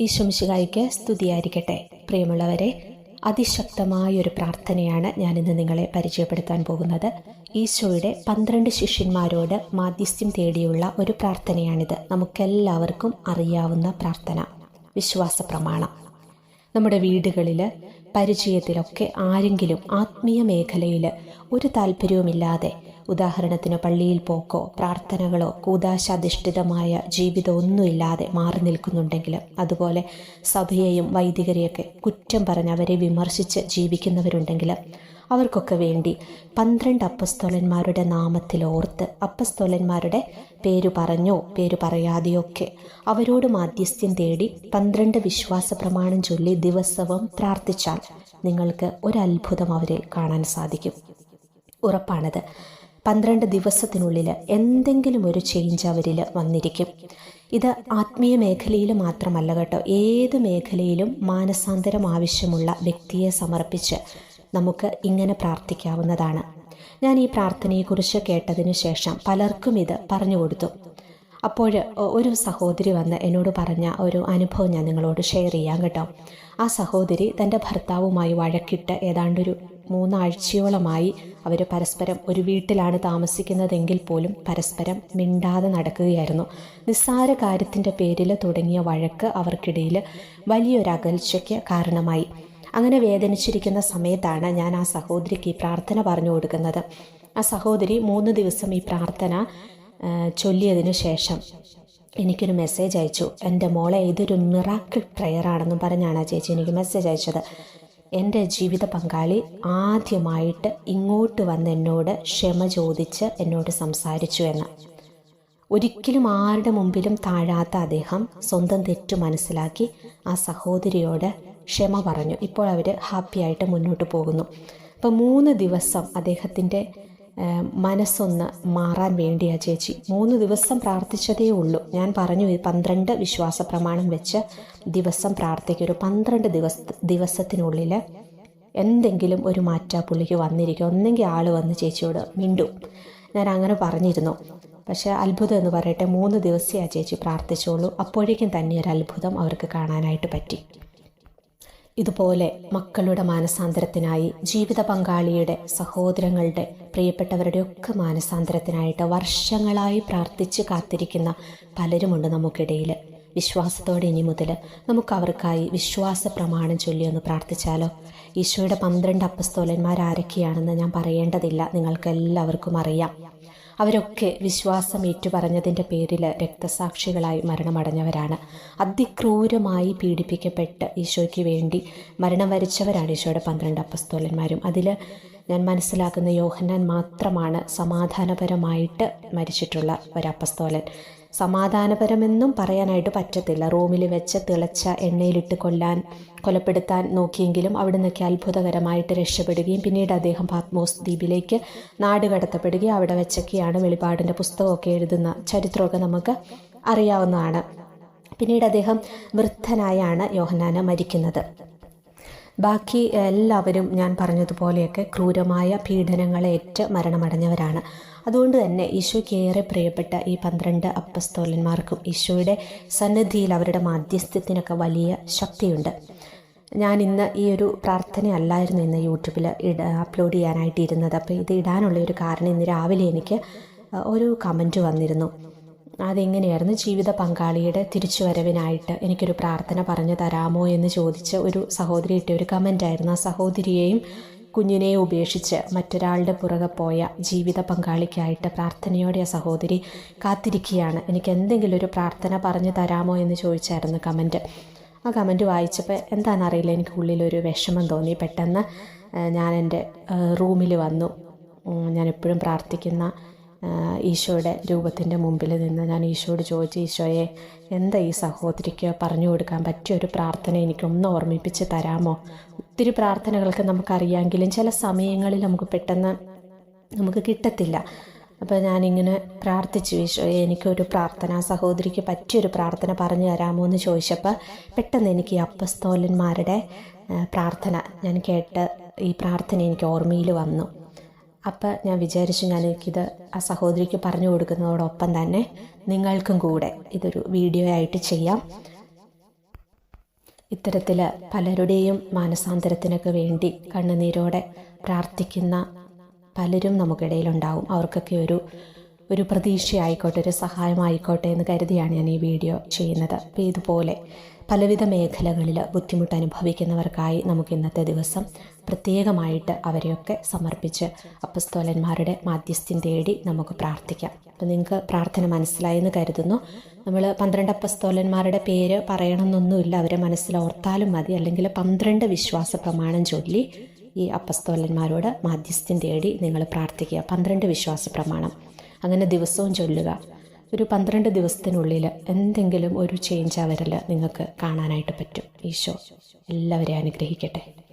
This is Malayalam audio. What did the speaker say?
ഈശ്വമിശികായിക്ക് സ്തുതിയായിരിക്കട്ടെ. പ്രിയമുള്ളവരെ അതിശക്തമായൊരു പ്രാർത്ഥനയാണ് ഞാനിന്ന് നിങ്ങളെ പരിചയപ്പെടുത്താൻ പോകുന്നത്. ഈശോയുടെ പന്ത്രണ്ട് ശിഷ്യന്മാരോട് മാധ്യസ്ഥ്യം തേടിയുള്ള ഒരു പ്രാർത്ഥനയാണിത്. നമുക്കെല്ലാവർക്കും അറിയാവുന്ന പ്രാർത്ഥന വിശ്വാസ പ്രമാണം. നമ്മുടെ വീടുകളിൽ പരിചയത്തിലൊക്കെ ആരെങ്കിലും ആത്മീയ മേഖലയിൽ ഒരു താല്പര്യവുമില്ലാതെ ഉദാഹരണത്തിന് പള്ളിയിൽ പോക്കോ പ്രാർത്ഥനകളോ കൂതാശാധിഷ്ഠിതമായ ജീവിതമൊന്നുമില്ലാതെ മാറി നിൽക്കുന്നുണ്ടെങ്കിൽ അതുപോലെ സഭയെയും വൈദികരെയൊക്കെ കുറ്റം പറഞ്ഞ് അവരെ വിമർശിച്ച് ജീവിക്കുന്നവരുണ്ടെങ്കിൽ അവർക്കൊക്കെ വേണ്ടി പന്ത്രണ്ട് അപ്പസ്തോലന്മാരുടെ നാമത്തിൽ ഓർത്ത് അപ്പസ്തോലന്മാരുടെ പേരു പറഞ്ഞോ പേരു പറയാതെയോ ഒക്കെ അവരോട് മാധ്യസ്ഥ്യം തേടി പന്ത്രണ്ട് വിശ്വാസ പ്രമാണം ചൊല്ലി ദിവസവും പ്രാർത്ഥിച്ചാൽ നിങ്ങൾക്ക് ഒരത്ഭുതം അവരിൽ കാണാൻ സാധിക്കും. ഉറപ്പാണത്. പന്ത്രണ്ട് ദിവസത്തിനുള്ളിൽ എന്തെങ്കിലും ഒരു ചേഞ്ച് അവരിൽ വന്നിരിക്കും. ഇത് ആത്മീയ മേഖലയിൽ മാത്രമല്ല കേട്ടോ. ഏത് മേഖലയിലും മാനസാന്തരം ആവശ്യമുള്ള വ്യക്തിയെ സമർപ്പിച്ച് നമുക്ക് ഇങ്ങനെ പ്രാർത്ഥിക്കാവുന്നതാണ്. ഞാൻ ഈ പ്രാർത്ഥനയെക്കുറിച്ച് കേട്ടതിന് ശേഷം പലർക്കും ഇത് പറഞ്ഞു കൊടുത്തു. അപ്പോൾ ഒരു സഹോദരി വന്ന് എന്നോട് പറഞ്ഞ ഒരു അനുഭവം ഞാൻ നിങ്ങളോട് ഷെയർ ചെയ്യാം കേട്ടോ. ആ സഹോദരി തന്റെ ഭർത്താവുമായി വഴക്കിട്ട് ഏതാണ്ടൊരു മൂന്നാഴ്ചയോളമായി അവർ പരസ്പരം ഒരു വീട്ടിലാണ് താമസിക്കുന്നതെങ്കിൽ പോലും പരസ്പരം മിണ്ടാതെ നടക്കുകയായിരുന്നു. നിസ്സാര കാര്യത്തിന്റെ പേരിൽ തുടങ്ങിയ വഴക്ക് അവർക്കിടയിൽ വലിയൊരു അകൽച്ചയ്ക്ക് കാരണമായി. അങ്ങനെ വേദനിച്ചിരിക്കുന്ന സമയത്താണ് ഞാൻ ആ സഹോദരിക്ക് ഈ പ്രാർത്ഥന പറഞ്ഞു കൊടുക്കുന്നത്. ആ സഹോദരി മൂന്ന് ദിവസം ഈ പ്രാർത്ഥന ചൊല്ലിയതിനു ശേഷം എനിക്കൊരു മെസ്സേജ് അയച്ചു. എന്റെ മോളെ ഇതൊരു മിറാക്കിൾ പ്രെയർ ആണെന്നും പറഞ്ഞാണ് ആ ചേച്ചി എനിക്ക് മെസ്സേജ് അയച്ചത്. എന്റെ ജീവിത പങ്കാളി ആദ്യമായിട്ട് ഇങ്ങോട്ട് വന്ന് എന്നോട് ക്ഷമ ചോദിച്ച് എന്നോട് സംസാരിച്ചു എന്ന്. ഒരിക്കലും ആരുടെ മുമ്പിലും താഴാത്ത അദ്ദേഹം സ്വന്തം തെറ്റു മനസ്സിലാക്കി ആ സഹോദരിയോട് ക്ഷമ പറഞ്ഞു. ഇപ്പോൾ അവർ ഹാപ്പിയായിട്ട് മുന്നോട്ട് പോകുന്നു. അപ്പോൾ മൂന്ന് ദിവസം അദ്ദേഹത്തിന്റെ മനസ്സൊന്ന് മാറാൻ വേണ്ടിയാ ചേച്ചി. മൂന്ന് ദിവസം പ്രാർത്ഥിച്ചതേ ഉള്ളൂ. ഞാൻ പറഞ്ഞു പന്ത്രണ്ട് വിശ്വാസ പ്രമാണം വെച്ച് ദിവസം പ്രാർത്ഥിക്കും ഒരു പന്ത്രണ്ട് ദിവസ ദിവസത്തിനുള്ളിൽ എന്തെങ്കിലും ഒരു മാറ്റാ പുള്ളിക്ക് വന്നിരിക്കും ഒന്നെങ്കിൽ ആൾ വന്ന് ചേച്ചിയോട് മിണ്ടും. ഞാൻ അങ്ങനെ പറഞ്ഞിരുന്നു. പക്ഷേ അത്ഭുതം എന്ന് പറയട്ടെ മൂന്ന് ദിവസമേ ആ ചേച്ചി പ്രാർത്ഥിച്ചോളൂ. അപ്പോഴേക്കും തന്നെ ഒരു അത്ഭുതം അവർക്ക് കാണാനായിട്ട് പറ്റി. ഇതുപോലെ മക്കളുടെ മാനസാന്തരത്തിനായി ജീവിത പങ്കാളിയുടെ സഹോദരങ്ങളുടെ പ്രിയപ്പെട്ടവരുടെ ഒക്കെ മാനസാന്തരത്തിനായിട്ട് വർഷങ്ങളായി പ്രാർത്ഥിച്ച് കാത്തിരിക്കുന്ന പലരുമുണ്ട് നമുക്കിടയിൽ വിശ്വാസത്തോടെ ഇനി മുതൽ നമുക്ക് അവർക്കായി വിശ്വാസ പ്രമാണം ചൊല്ലിയൊന്ന് പ്രാർത്ഥിച്ചാലോ? ഈശോയുടെ പന്ത്രണ്ട് അപ്പസ്തോലന്മാർ ആരൊക്കെയാണെന്ന് ഞാൻ പറയേണ്ടതില്ല. നിങ്ങൾക്ക് എല്ലാവർക്കും അറിയാം. അവരൊക്കെ വിശ്വാസം ഏറ്റുപറഞ്ഞതിന്റെ പേരിൽ രക്തസാക്ഷികളായി മരണമടഞ്ഞവരാണ്. അതിക്രൂരമായി പീഡിപ്പിക്കപ്പെട്ട് ഈശോയ്ക്ക് വേണ്ടി മരണം വരിച്ചവരാണ് ഈശോയുടെ പന്ത്രണ്ട് അപ്പസ്തോലന്മാരും. അതിൽ ഞാൻ മനസ്സിലാക്കുന്ന യോഹന്നാൻ മാത്രമാണ് സമാധാനപരമായിട്ട് മരിച്ചിട്ടുള്ള ഒരപ്പസ്തോലൻ സമാധാനപരമെന്നും പറയാനായിട്ട് പറ്റത്തില്ല. റൂമിൽ വെച്ച് തിളച്ച എണ്ണയിലിട്ട് കൊല്ലാൻ കൊലപ്പെടുത്താൻ നോക്കിയെങ്കിലും അവിടെ നിന്നൊക്കെ അത്ഭുതകരമായിട്ട് രക്ഷപ്പെടുകയും പിന്നീട് അദ്ദേഹം പാത്മോസ് ദ്വീപിലേക്ക് നാട് കടത്തപ്പെടുകയും അവിടെ വെച്ചൊക്കെയാണ് വെളിപാടിന്റെ പുസ്തകമൊക്കെ എഴുതുന്ന ചരിത്രമൊക്കെ നമുക്ക് അറിയാവുന്നതാണ്. പിന്നീട് അദ്ദേഹം വൃദ്ധനായാണ് യോഹനാന മരിക്കുന്നത്. ബാക്കി എല്ലാവരും ഞാൻ പറഞ്ഞതുപോലെയൊക്കെ ക്രൂരമായ പീഡനങ്ങളേറ്റ് മരണമടഞ്ഞവരാണ്. അതുകൊണ്ട് തന്നെ ഈശോയ്ക്ക് ഏറെ പ്രിയപ്പെട്ട ഈ പന്ത്രണ്ട് അപ്പസ്തോലന്മാർക്കും ഈശോയുടെ സന്നിധിയിൽ അവരുടെ മാധ്യസ്ഥ്യത്തിനൊക്കെ വലിയ ശക്തിയുണ്ട്. ഞാൻ ഇന്ന് ഈ ഒരു പ്രാർത്ഥനയല്ലായിരുന്നു ഇന്ന് യൂട്യൂബിൽ ഇട അപ്ലോഡ് ചെയ്യാനായിട്ട് ഇരുന്നത് അപ്പോൾ ഇത് ഇടാനുള്ള ഒരു കാരണം ഇന്ന് രാവിലെ എനിക്ക് ഒരു കമന്റ് വന്നിരുന്നു. അതെങ്ങനെയായിരുന്നു ജീവിത പങ്കാളിയുടെ തിരിച്ചുവരവിനായിട്ട് എനിക്കൊരു പ്രാർത്ഥന പറഞ്ഞു തരാമോ എന്ന് ചോദിച്ച് ഒരു സഹോദരി ഇട്ട ഒരു കമന്റായിരുന്നു ആ സഹോദരിയെയും കുഞ്ഞിനെ ഉപേക്ഷിച്ച് മറ്റൊരാളുടെ പുറകെ പോയ ജീവിത പങ്കാളിക്കായിട്ട് പ്രാർത്ഥനയോടെ ആ സഹോദരി കാത്തിരിക്കുകയാണ്. എനിക്ക് എന്തെങ്കിലും ഒരു പ്രാർത്ഥന പറഞ്ഞു തരാമോ എന്ന് ചോദിച്ചായിരുന്നു കമന്റ് ആ കമന്റ് വായിച്ചപ്പോൾ എന്താണെന്നറിയില്ല എനിക്ക് ഉള്ളിലൊരു വിഷമം തോന്നി. പെട്ടെന്ന് ഞാൻ എന്റെ റൂമിൽ വന്നു. ഞാൻ എപ്പോഴും പ്രാർത്ഥിക്കുന്ന ഈശോയുടെ രൂപത്തിന്റെ മുമ്പിൽ നിന്ന് ഞാൻ ഈശോയോട് ചോദിച്ചു ഈശോയെ എന്താ ഈ സഹോദരിക്ക് പറഞ്ഞു കൊടുക്കാൻ പറ്റിയ ഒരു പ്രാർത്ഥന എനിക്കൊന്ന് ഓർമ്മിപ്പിച്ച് തരാമോ? ഒത്തിരി പ്രാർത്ഥനകളൊക്കെ നമുക്കറിയാമെങ്കിലും ചില സമയങ്ങളിൽ നമുക്ക് പെട്ടെന്ന് നമുക്ക് കിട്ടത്തില്ല. അപ്പോൾ ഞാനിങ്ങനെ പ്രാർത്ഥിച്ചു ഈശോയെ എനിക്കൊരു പ്രാർത്ഥന സഹോദരിക്ക് പറ്റിയൊരു പ്രാർത്ഥന പറഞ്ഞു തരാമോ? എന്ന് ചോദിച്ചപ്പോൾ പെട്ടെന്ന് എനിക്ക് ഈ അപ്പസ്തോലന്മാരുടെ പ്രാർത്ഥന ഞാൻ കേട്ട് ഈ പ്രാർത്ഥന എനിക്ക് ഓർമ്മയിൽ വന്നു. അപ്പം ഞാൻ വിചാരിച്ചു ഞാൻ ആ സഹോദരിക്ക് പറഞ്ഞു കൊടുക്കുന്നതോടൊപ്പം തന്നെ നിങ്ങൾക്കും കൂടെ ഇതൊരു വീഡിയോ ആയിട്ട് ചെയ്യാം. ഇത്തരത്തിൽ പലരുടെയും മാനസാന്തരത്തിനൊക്കെ വേണ്ടി കണ്ണുനീരോടെ പ്രാർത്ഥിക്കുന്ന പലരും നമുക്കിടയിലുണ്ടാവും. അവർക്കൊക്കെ ഒരു ഒരു പ്രതീക്ഷയായിക്കോട്ടെ ഒരു സഹായമായിക്കോട്ടെ എന്ന് കരുതിയാണ് ഞാൻ ഈ വീഡിയോ ചെയ്യുന്നത്. അപ്പോൾ ഇതുപോലെ പലവിധ മേഖലകളിൽ ബുദ്ധിമുട്ട് അനുഭവിക്കുന്നവർക്കായി നമുക്ക് ഇന്നത്തെ ദിവസം പ്രത്യേകമായിട്ട് അവരെയൊക്കെ സമർപ്പിച്ച് അപ്പസ്തോലന്മാരുടെ മാധ്യസ്ഥ്യം തേടി നമുക്ക് പ്രാർത്ഥിക്കാം. അപ്പം നിങ്ങൾക്ക് പ്രാർത്ഥന മനസ്സിലായെന്ന് കരുതുന്നു. നമ്മൾ പന്ത്രണ്ട് അപ്പസ്തോലന്മാരുടെ പേര് പറയണമെന്നൊന്നുമില്ല. അവരെ മനസ്സിൽ ഓർത്താലും മതി. അല്ലെങ്കിൽ പന്ത്രണ്ട് വിശ്വാസ പ്രമാണം ചൊല്ലി ഈ അപ്പസ്തോലന്മാരോട് മാധ്യസ്ഥ്യം തേടി നിങ്ങൾ പ്രാർത്ഥിക്കുക. പന്ത്രണ്ട് വിശ്വാസ പ്രമാണം. അങ്ങനെ ദിവസവും ചൊല്ലുക. ഒരു പന്ത്രണ്ട് ദിവസത്തിനുള്ളിൽ എന്തെങ്കിലും ഒരു ചേഞ്ച് അവരിൽ നിങ്ങൾക്ക് കാണാനായിട്ട് പറ്റും. ഈശോ എല്ലാവരെയും അനുഗ്രഹിക്കട്ടെ.